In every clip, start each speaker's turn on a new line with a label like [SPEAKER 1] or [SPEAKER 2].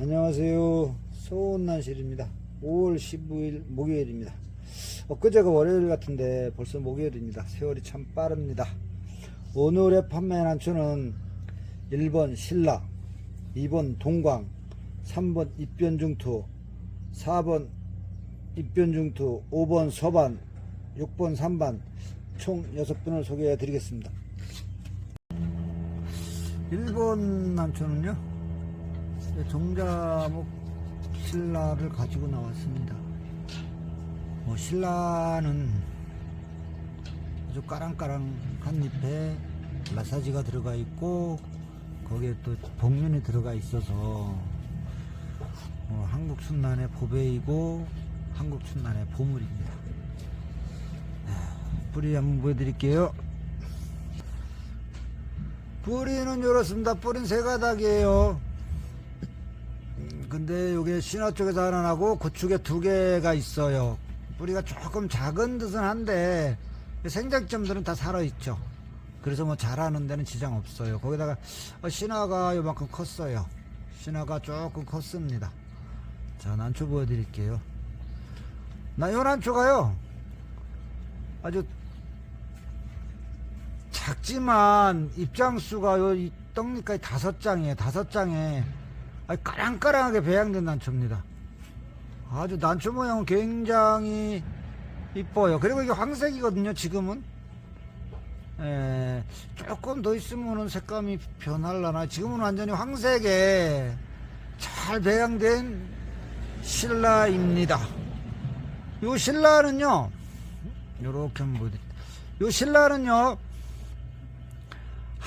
[SPEAKER 1] 안녕하세요. 소원난실입니다. 5월 15일 목요일입니다. 엊그제가 월요일 같은데 벌써 목요일입니다. 세월이 참 빠릅니다. 오늘의 판매 난초는 1번 신라, 2번 동광, 3번 입변중투, 4번 입변중투, 5번 서반, 6번 3반 총 6분을 소개해 드리겠습니다. 1번 난초는요. 종자목 신라를 가지고 나왔습니다. 뭐 신라는 아주 까랑까랑한 잎에 마사지가 들어가 있고 거기에 또 복륜이 들어가 있어서 어, 한국 순난의 보배이고 한국 순난의 보물입니다. 아, 뿌리 한번 보여드릴게요. 뿌리는 이렇습니다. 뿌리는 세 가닥이에요. 음, 근데 요게 신화 쪽에서 하나 나고 구축에 두 개가 있어요. 뿌리가 조금 작은 듯은 한데 생장점들은 다 살아있죠. 그래서 뭐 자라는 데는 지장 없어요. 거기다가 어, 신화가 요만큼 컸어요. 신화가 조금 컸습니다. 자, 난초 보여드릴게요. 나 요 난초가요. 아주 작지만 입장수가 요이 떡잎까지 다섯 장이에요. 다섯 장에 까랑까랑하게 배양된 난초입니다. 아주 난초 모양은 굉장히 이뻐요. 그리고 이게 황색이거든요. 지금은 에, 조금 더 있으면은 색감이 변할라나. 지금은 완전히 황색에 잘 배양된 신라입니다. 요 신라는요. 요렇게 한번 보여드릴게요. 요 신라는요.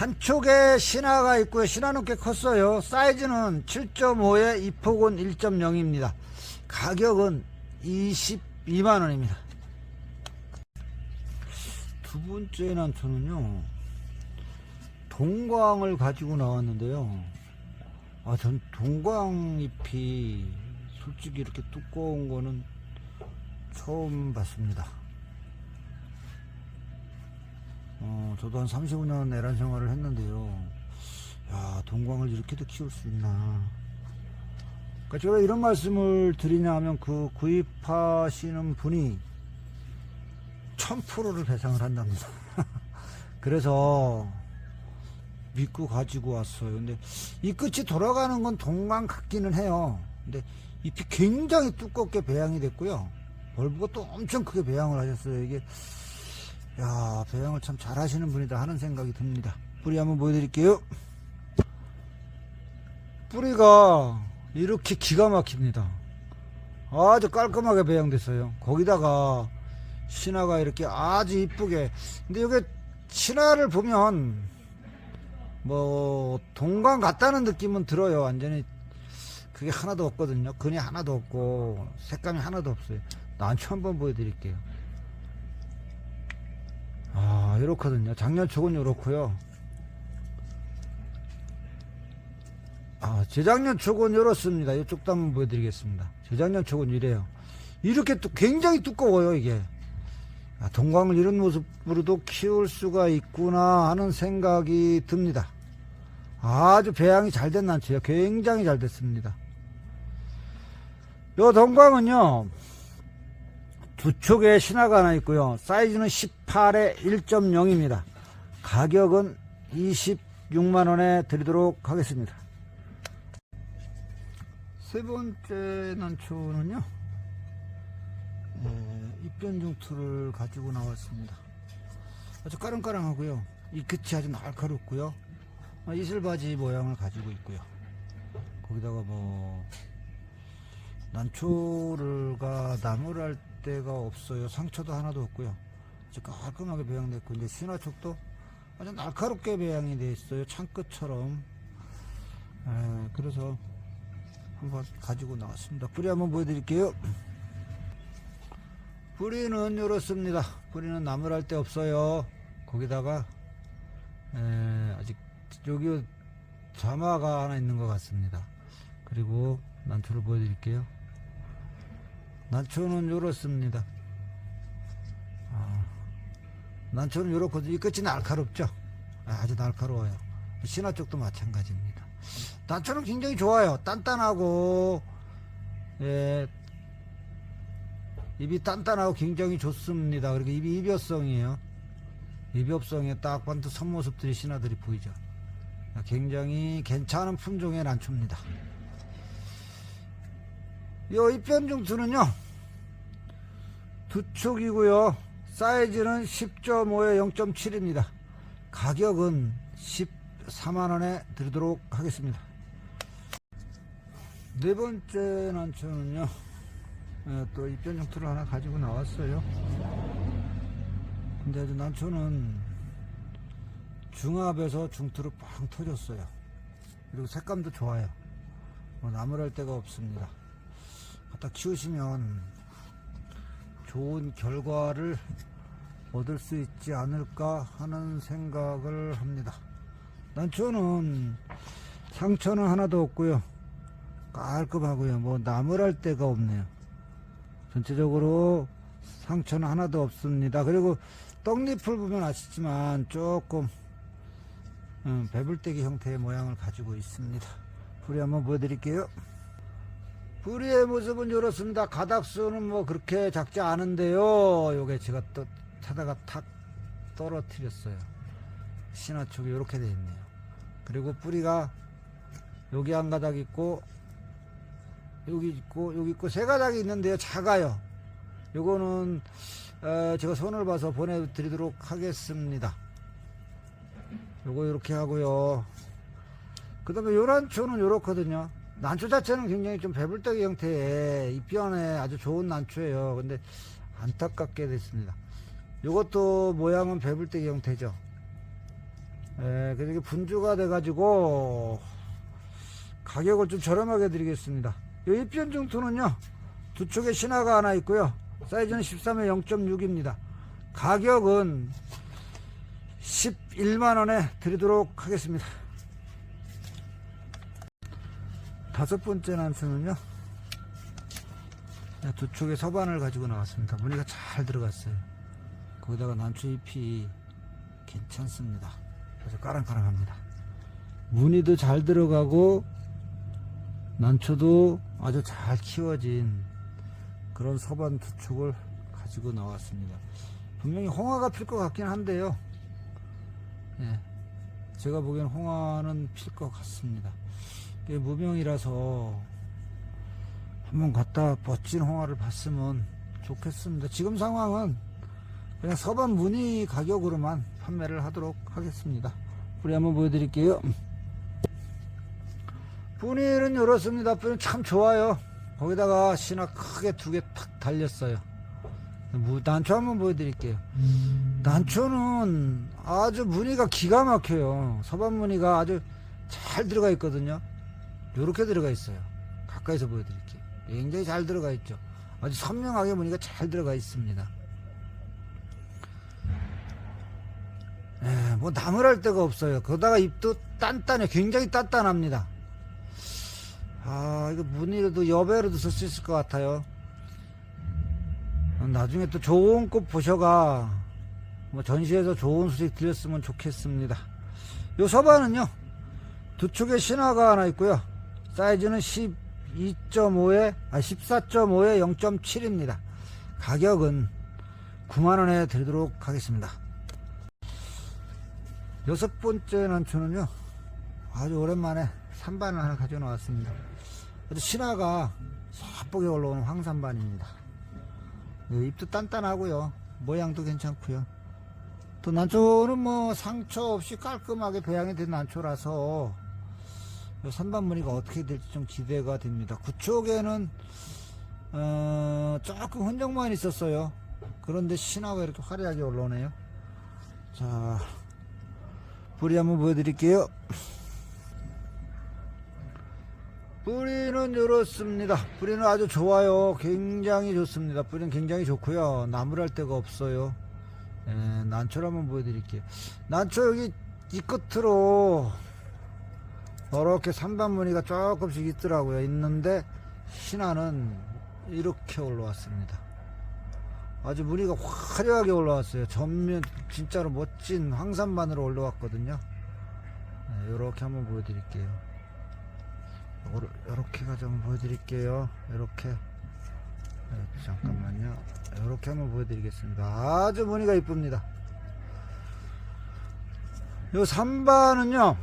[SPEAKER 1] 한쪽에 신화가 있고요. 신화는 꽤 컸어요. 사이즈는 7.5에 이폭은 1.0입니다. 가격은 22만원입니다. 두 번째 난초는요. 동광을 가지고 나왔는데요. 아, 전 동광잎이 솔직히 이렇게 두꺼운 거는 처음 봤습니다. 어, 저도 한 35년 애란 생활을 했는데요. 야, 동광을 이렇게도 키울 수 있나. 그러니까 제가 이런 말씀을 드리냐 하면 그 구입하시는 분이 1000%를 배상을 한답니다. 그래서 믿고 가지고 왔어요. 근데 이 끝이 돌아가는 건 동광 같기는 해요. 근데 잎이 굉장히 두껍게 배양이 됐고요. 벌브가 또 엄청 크게 배양을 하셨어요. 이게 야, 배양을 참 잘하시는 분이다 하는 생각이 듭니다. 뿌리 한번 보여드릴게요. 뿌리가 이렇게 기가 막힙니다. 아주 깔끔하게 배양됐어요. 거기다가 신화가 이렇게 아주 이쁘게. 근데 이게 신화를 보면 뭐 동강 같다는 느낌은 들어요. 완전히 그게 하나도 없거든요. 근이 하나도 없고 색감이 하나도 없어요. 난초 한번 보여드릴게요. 아, 이렇거든요. 작년 초은 이렇고요. 아, 재작년 초은 이렇습니다. 이쪽도 한번 보여드리겠습니다. 재작년 초은 이래요. 이렇게 또 굉장히 두꺼워요, 이게. 아, 동광을 이런 모습으로도 키울 수가 있구나 하는 생각이 듭니다. 아주 배양이 잘 된 난초예요. 굉장히 잘 됐습니다. 요 동광은요, 두 촉에 신화가 하나 있고요. 사이즈는 18에 1.0입니다. 가격은 26만원에 드리도록 하겠습니다. 세 번째 난초는요. 에, 입변중투를 가지고 나왔습니다. 아주 까랑까랑하고요. 이 끝이 아주 날카롭고요. 아, 이슬바지 모양을 가지고 있고요. 거기다가 뭐 난초를가 나무를 할 데가 없어요. 상처도 하나도 없고요. 아주 깔끔하게 배양됐고 이제 신화촉도 아주 날카롭게 배양이 되어 있어요. 창끝처럼. 에, 그래서 한번 가지고 나왔습니다. 뿌리 한번 보여드릴게요. 뿌리는 이렇습니다. 뿌리는 나무를 할데 없어요. 거기다가 에, 아직 여기 자마가 하나 있는 것 같습니다. 그리고 난초를 보여드릴게요. 난초는 이렇습니다. 아, 난초는 이렇거든요. 이 끝이 날카롭죠? 아, 아주 날카로워요. 신화 쪽도 마찬가지입니다. 난초는 굉장히 좋아요. 단단하고, 예, 입이 단단하고 굉장히 좋습니다. 그리고 입이 입엽성이에요. 입엽성에 딱 반드 선모습들이 신화들이 보이죠. 굉장히 괜찮은 품종의 난초입니다. 요 입변 중투는요, 두 촉이고요. 사이즈는 10.5에 0.7입니다. 가격은 14만원에 드리도록 하겠습니다. 네 번째 난초는요, 예, 또 입변 중투를 하나 가지고 나왔어요. 근데 난초는 중압에서 중투를 빵 터졌어요. 그리고 색감도 좋아요. 뭐 나무랄 데가 없습니다. 갖다 키우시면 좋은 결과를 얻을 수 있지 않을까 하는 생각을 합니다. 난초는 상처는 하나도 없고요. 깔끔하고요. 뭐 나무랄 데가 없네요. 전체적으로 상처는 하나도 없습니다. 그리고 떡잎을 보면 아시지만 조금 음, 배불떼기 형태의 모양을 가지고 있습니다. 뿌리 한번 보여드릴게요. 뿌리의 모습은 이렇습니다. 가닥수는 뭐 그렇게 작지 않은데요. 요게 제가 또 타다가 탁 떨어뜨렸어요. 신화촉이 이렇게 되어 있네요. 그리고 뿌리가 여기 한 가닥 있고 여기 있고 여기 있고 세 가닥이 있는데요. 작아요. 요거는 어, 제가 손을 봐서 보내드리도록 하겠습니다. 요거 이렇게 하고요. 그 다음에 요 난초는 요렇거든요. 난초 자체는 굉장히 좀 배불떡이 형태의 입변에 아주 좋은 난초예요. 근데 안타깝게 됐습니다. 요것도 모양은 배불떡이 형태죠. 예, 그래서 분주가 돼가지고 가격을 좀 저렴하게 드리겠습니다. 이 입변 중투는요, 두 쪽에 신화가 하나 있고요. 사이즈는 13에 0.6입니다. 가격은 11만원에 드리도록 하겠습니다. 다섯 번째 난초는요, 두 쪽에 서반을 가지고 나왔습니다. 무늬가 잘 들어갔어요. 거기다가 난초 잎이 괜찮습니다. 아주 까랑까랑합니다. 무늬도 잘 들어가고 난초도 아주 잘 키워진 그런 서반 두 촉을 가지고 나왔습니다. 분명히 홍화가 필 것 같긴 한데요. 예, 제가 보기엔 홍화는 필 것 같습니다. 무명이라서 한번 갖다 멋진 홍화를 봤으면 좋겠습니다. 지금 상황은 그냥 서반 무늬 가격으로만 판매를 하도록 하겠습니다. 뿌리 한번 보여드릴게요. 뿌리는 이렇습니다. 뿌리는 참 좋아요. 거기다가 신화 크게 두 개 탁 달렸어요. 무- 난초 한번 보여드릴게요. 난초는 아주 무늬가 기가 막혀요. 서반 무늬가 아주 잘 들어가 있거든요. 이렇게 들어가 있어요. 가까이서 보여드릴게요. 굉장히 잘 들어가 있죠. 아주 선명하게 무늬가 잘 들어가 있습니다. 예, 뭐 나무랄 데가 없어요. 거기다가 잎도 단단해. 굉장히 단단합니다. 아, 이거 무늬로도 여배로도 쓸 수 있을 것 같아요. 나중에 또 좋은 꽃 보셔가 뭐 전시에서 좋은 소식 들렸으면 좋겠습니다. 요 서반은요, 두 촉에 신화가 하나 있고요. 사이즈는 12.5에, 아, 14.5에 0.7입니다. 가격은 9만원에 드리도록 하겠습니다. 여섯 번째 난초는요, 아주 오랜만에 산반을 하나 가져 나왔습니다. 아주 신화가 예쁘게 올라오는 황산반입니다. 네, 잎도 단단하고요. 모양도 괜찮고요. 또 난초는 뭐 상처 없이 깔끔하게 배양이 된 난초라서 무늬가 어떻게 될지 좀 기대가 됩니다. 그쪽에는 어, 조금 흔적만 있었어요. 그런데 신화가 이렇게 화려하게 올라오네요. 자, 뿌리 한번 보여드릴게요. 뿌리는 이렇습니다. 뿌리는 아주 좋아요. 굉장히 좋습니다. 뿌리는 굉장히 좋고요. 나무랄 데가 없어요. 예, 난초를 한번 보여드릴게요. 난초 여기 이 끝으로 이렇게 산반무늬가 조금씩 있더라고요. 있는데 신화는 이렇게 올라왔습니다. 아주 무늬가 화려하게 올라왔어요. 전면 진짜로 멋진 황산반으로 올라왔거든요. 이렇게 한번 보여드릴게요. 이거를 이렇게 가 좀 보여드릴게요. 이렇게 네, 잠깐만요. 이렇게 한번 보여드리겠습니다. 아주 무늬가 이쁩니다. 요 3반은요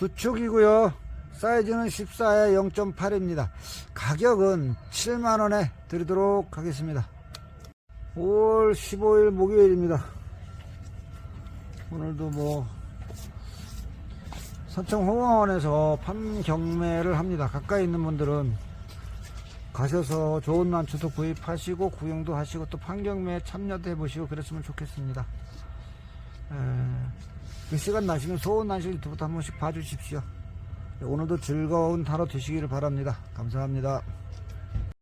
[SPEAKER 1] 두 축이고요. 사이즈는 14에 0.8입니다. 가격은 7만원에 드리도록 하겠습니다. 5월 15일 목요일입니다. 오늘도 뭐 서청 홍원에서 판경매를 합니다. 가까이 있는 분들은 가셔서 좋은 난초도 구입하시고 구경도 하시고 또 판경매에 참여도 해보시고 그랬으면 좋겠습니다. 에, 그 시간 나시면 소원 나실 유튜브도 한 번씩 봐주십시오. 오늘도 즐거운 하루 되시기를 바랍니다. 감사합니다.